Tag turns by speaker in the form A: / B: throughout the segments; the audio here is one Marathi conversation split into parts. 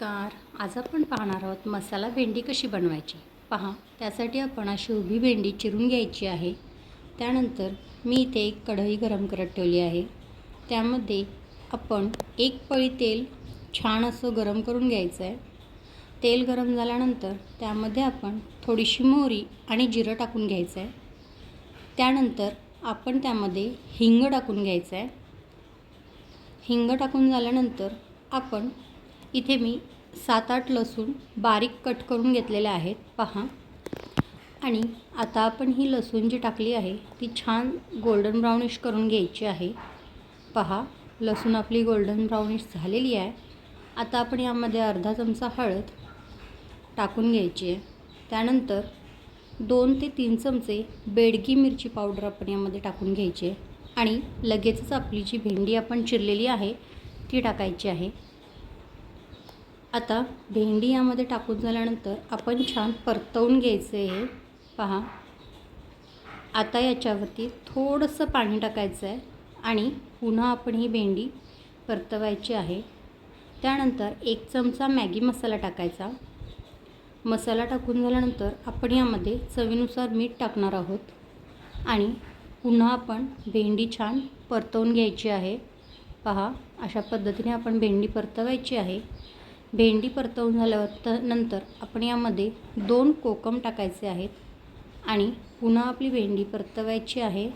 A: नमस्कार. आज आपण पाहणार आहोत मसाला भेंडी कशी बनवायची? पहा त्यासाठी आपण अशी उभी भेंडी चिरून घ्यायची आहे. त्यानंतर मी इथे एक कढई गरम करत ठेवली आहे. त्यामध्ये आपण एक पळी तेल छान असं गरम करून घ्यायचं आहे. तेल गरम झाल्यानंतर त्यामध्ये आपण थोडीशी मोहरी आणि जिरं टाकून घ्यायचं आहे. त्यानंतर आपण त्यामध्ये हिंग टाकून घ्यायचं आहे. हिंग टाकून झाल्यानंतर आपण इथे मी सात आठ लसूण बारीक कट करून घेतलेले आहेत. पहा. आणि आता आपण ही लसूण जी टाकली आहे ती छान गोल्डन ब्राउनिश करून घ्यायची आहे. पहा लसूण आपली गोल्डन ब्राउनिश झालेली आहे. आता आपण यामध्ये अर्धा चमचा हळद टाकून घ्यायची आहे. त्यानंतर दोन ते तीन चमचे बेडगी मिरची पावडर आपण यामध्ये टाकून घ्यायची आहे. आणि लगेचच आपली जी भेंडी आपण चिरलेली आहे ती टाकायची आहे. आता भेंडी यामध्ये टाकून झाल्यानंतर आपण छान परतवून घ्यायचं आहे. पहा. आता याच्यावरती थोडंसं पाणी टाकायचं आहे आणि पुन्हा आपण ही भेंडी परतवायची आहे. त्यानंतर एक चमचा मॅगी मसाला टाकायचा. मसाला टाकून झाल्यानंतर आपण यामध्ये चवीनुसार मीठ टाकणार आहोत आणि पुन्हा आपण भेंडी छान परतवून घ्यायची आहे. पहा अशा पद्धतीने आपण भेंडी परतवायची आहे. भेंडी परतवून झाल्यावर नंतर आपण यामध्ये दोन कोकम टाकायचे आहेत आणि पुन्हा आपली भेंडी परतवायची आहे.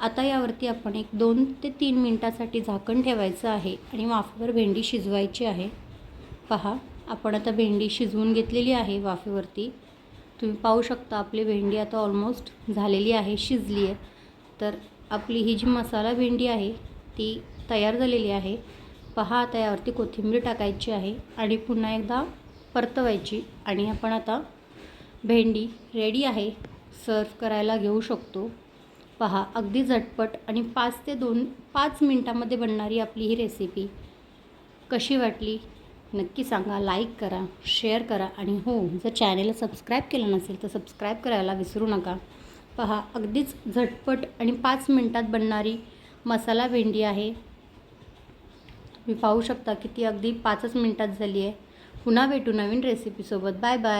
A: आता यावरती आपण एक दोन ते तीन मिनटासाठी झाकण ठेवायचं आहे आणि वाफेवर भेंडी शिजवायची आहे. पहा आपण आता भेंडी शिजवून घेतलेली आहे वाफेवरती. तुम्ही पाहू शकता आपली भेंडी आता ऑलमोस्ट झालेली आहे शिजली आहे तर आपली ही जी मसाला भेंडी आहे ती तयार झालेली आहे. पहा आता यावरती कोथिंबीर टाकायची आहे आणि पुन्हा एकदा परतवायची. आणि आपण आता भेंडी रेडी आहे. सर्व करायला घेऊ शकतो. पहा अगदी झटपट आणि पाच ते दोन पाच मिनटामध्ये बनणारी आपली ही रेसिपी कशी वाटली? नक्की सांगा लाईक करा शेअर करा. आणि हो जर चॅनेलला सबस्क्राईब केलं नसेल तर सबस्क्राईब करायला विसरू नका. पहा अगदीच झटपट आणि पाच मिनटात बनणारी मसाला भेंडी आहे. तुम्ही पाहू शकता किती अगदी पाचच मिनटात झाली आहे. पुन्हा भेटू नवीन रेसिपीसोबत बाय बाय